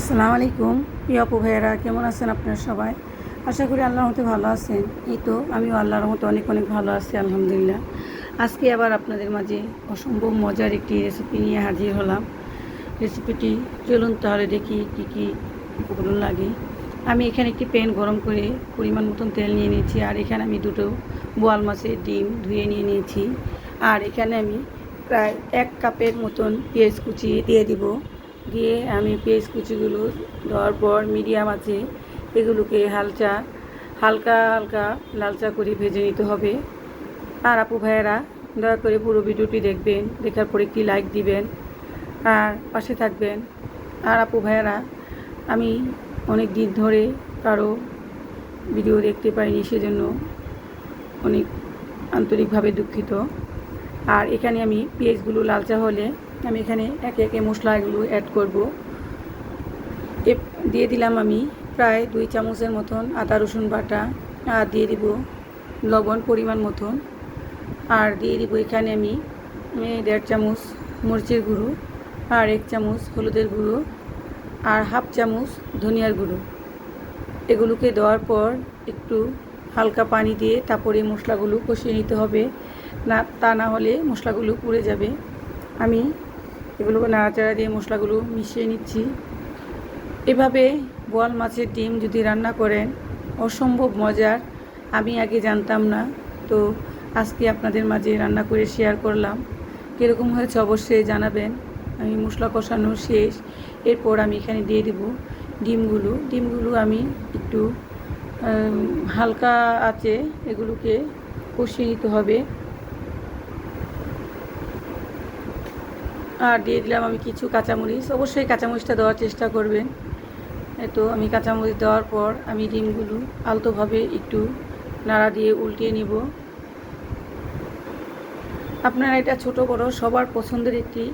আসসালামু আলাইকুম। প্রিয় আপু ভাইয়েরা, কেমন আছেন আপনারা সবাই? আশা করি আল্লাহর মতো ভালো আছেন। এই তো, আমিও আল্লাহর মতো অনেক অনেক ভালো আছি, আলহামদুলিল্লাহ। আজকে আবার আপনাদের মাঝে অসম্ভব মজার একটি রেসিপি নিয়ে হাজির হলাম। রেসিপিটি চলুন তাহলে দেখি কী কী উপকরণ লাগে। আমি এখানে একটি প্যান গরম করে পরিমাণ মতন তেল নিয়ে নিয়েছি, আর এখানে আমি দুটো বোয়াল মাছের ডিম ধুয়ে নিয়ে নিয়েছি। আর এখানে আমি প্রায় এক কাপের মতন পেঁয়াজ কুচি দিয়ে দিব। দিয়ে আমি পেঁয়াজ কুচিগুলো দেওয়ার পর মিডিয়াম আছে, এগুলোকে হালচা, হালকা হালকা লালচা করে ভেজে নিতে হবে। আর আপু ভাইয়েরা, দয়া করে পুরো ভিডিওটি দেখবেন, দেখার পরে একটি লাইক দিবেন, আর পাশে থাকবেন। আর আপু ভাইয়েরা, আমি অনেক দিন ধরে কারও ভিডিও দেখতে পাইনি, সেজন্য অনেক আন্তরিকভাবে দুঃখিত। আর এখানে আমি পেঁয়াজগুলো লালচা হলে আমি এখানে একে একে মশলাগুলো অ্যাড করব। এ, দিয়ে দিলাম আমি প্রায় দুই চামচের মতন আদা, রসুন বাটা, আর দিয়ে দিব লবণ পরিমাণ মতন। আর দিয়ে দিব এখানে আমি দেড় চামচ মরিচের গুঁড়ো, আর এক চামচ হলুদের গুঁড়ো, আর হাফ চামচ ধনিয়ার গুঁড়ো। এগুলোকে দেওয়ার পর একটু হালকা পানি দিয়ে তারপরে মশলাগুলো কষিয়ে নিতে হবে। না, তা না হলে মশলাগুলো পুড়ে যাবে। আমি এগুলোকে নাড়াচাড়া দিয়ে মশলাগুলো মিশিয়ে নিচ্ছি। এভাবে বোয়াল মাছের ডিম যদি রান্না করেন, অসম্ভব মজার। আমি আগে জানতাম না, তো আজকে আপনাদের মাঝে রান্না করে শেয়ার করলাম। কীরকম হয়েছে অবশ্যই জানাবেন। আমি মশলা কষানো শেষ, এরপর আমি এখানে দিয়ে দেব ডিমগুলো। ডিমগুলো আমি একটু হালকা আছে এগুলোকে কষিয়ে নিতে হবে। আর দিয়ে দিলাম আমি কিছু কাঁচামরিচ। অবশ্যই কাঁচামরিচটা দেওয়ার চেষ্টা করবেন। তো আমি কাঁচামরিচ দেওয়ার পর আমি ডিমগুলো আলতোভাবে একটু নাড়া দিয়ে উল্টিয়ে নিব। আপনারা এটা ছোট, বড়, সবার পছন্দের একটি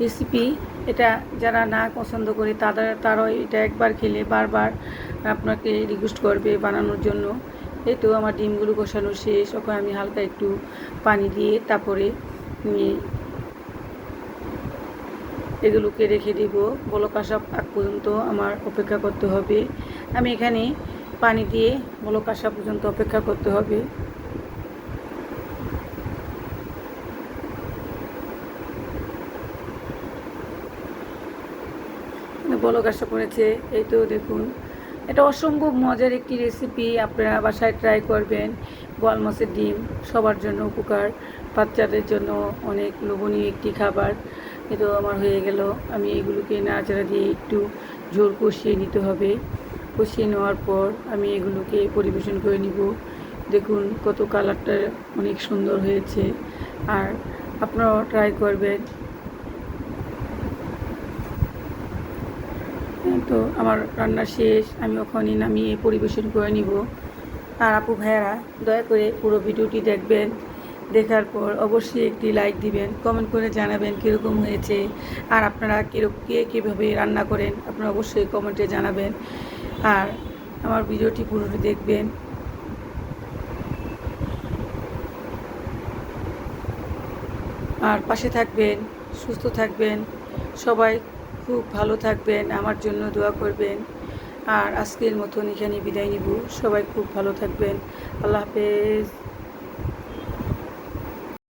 রেসিপি এটা যারা না পছন্দ করে, তাদের, তারাও এটা একবার খেলে বারবার আপনাকে রিকোয়েস্ট করবে বানানোর জন্য। এই তো আমার ডিমগুলো কষানো শেষ। ওখানে আমি হালকা একটু পানি দিয়ে তারপরে এগুলোকে রেখে দিব। বলক আসা আগ পর্যন্ত আমার অপেক্ষা করতে হবে। আমি এখানে পানি দিয়ে বলক আসা পর্যন্ত অপেক্ষা করতে হবে। বলক আসা পড়েছে এই তো দেখুন। এটা অসম্ভব মজার একটি রেসিপি আপনারা বাসায় ট্রাই করবেন। বোয়াল মাছের ডিম সবার জন্য উপকার, বাচ্চাদের জন্য অনেক লোভনীয় একটি খাবার। এতো আমার হয়ে গেল। আমি এগুলোকে নাড়াচাড়া দিয়ে একটু জোর কষিয়ে নিতে হবে। কষিয়ে নেওয়ার পর আমি এগুলোকে পরিবেশন করে নিব। দেখুন কত কালারটা অনেক সুন্দর হয়েছে। আর আপনারাও ট্রাই করবেন। তো আমার রান্না শেষ। আমি ওখানে নামিয়ে পরিবেশন করে নিব। আর আপু ভাইয়ারা, দয়া করে পুরো ভিডিওটি দেখবেন। দেখার পর অবশ্যই একটি লাইক দিবেন কমেন্ট করে জানাবেন কীরকম হয়েছে, আর আপনারা কে কীভাবে রান্না করেন, আপনারা অবশ্যই কমেন্টে জানাবেন। আর আমার ভিডিওটি পুরোটি দেখবেন। আর পাশে থাকবেন, সুস্থ থাকবেন, সবাই খুব ভালো থাকবেন, আমার জন্য দোয়া করবেন। আর আজকের মতন এখানে বিদায় নিব, সবাই খুব ভালো থাকবেন, আল্লাহ হাফেজ।